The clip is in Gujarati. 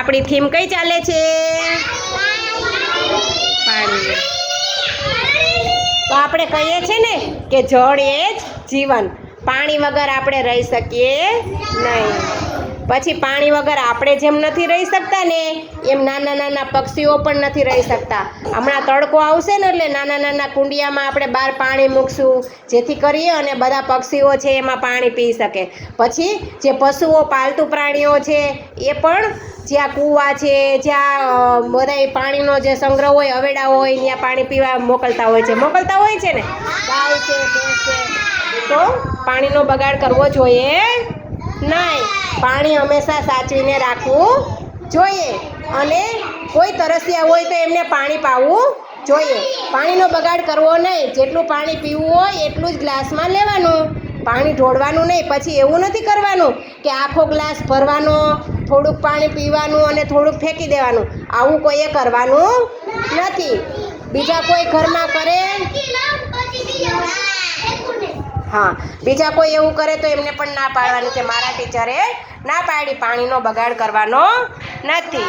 આપણી થીમ કઈ ચાલે છે? પાણી. તો આપણે કહીએ છીએ ને કે જળ એ જ જીવન. પાણી વગર આપણે રહી શકીએ નહીં. પછી પાણી વગર આપણે જેમ નથી રહી શકતા ને, એમ નાના નાના પક્ષીઓ પણ નથી રહી શકતા. હમણાં તડકો આવશે ને એટલે નાના નાના કુંડિયામાં આપણે બહાર પાણી મૂકશું, જેથી કરીએ અને બધા પક્ષીઓ છે એમાં પાણી પી શકે. પછી જે પશુઓ, પાલતુ પ્રાણીઓ છે, એ પણ જ્યાં કૂવા છે જ્યાં બધા પાણીનો જે સંગ્રહ હોય અવેડા હોય ત્યાં પાણી પીવા મોકલતા હોય છે. મોકલતા હોય છે ને? ગાય છે ભેંસ છે તો પાણીનો બગાડ કરવો જોઈએ નહીં. પાણી હંમેશા સાચવીને રાખવું જોઈએ. અને કોઈ તરસ્યા હોય તો એમને પાણી પાવું જોઈએ. પાણીનો બગાડ કરવો નહીં. જેટલું પાણી પીવું હોય એટલું જ ગ્લાસમાં લેવાનું. પાણી ઢોળવાનું નહીં. પછી એવું નથી કરવાનું કે આખો ગ્લાસ ભરવાનો થોડુંક પાણી પીવાનું અને થોડુંક ફેંકી દેવાનું. આવું કોઈએ કરવાનું નથી. બીજા કોઈ ઘરમાં કરે? હા. બીજા કોઈ એવું કરે તો એમને પણ ના પાડવાની કે મારા ટીચરે ના પાડી. પાણીનો બગાડ કરવાનો નથી.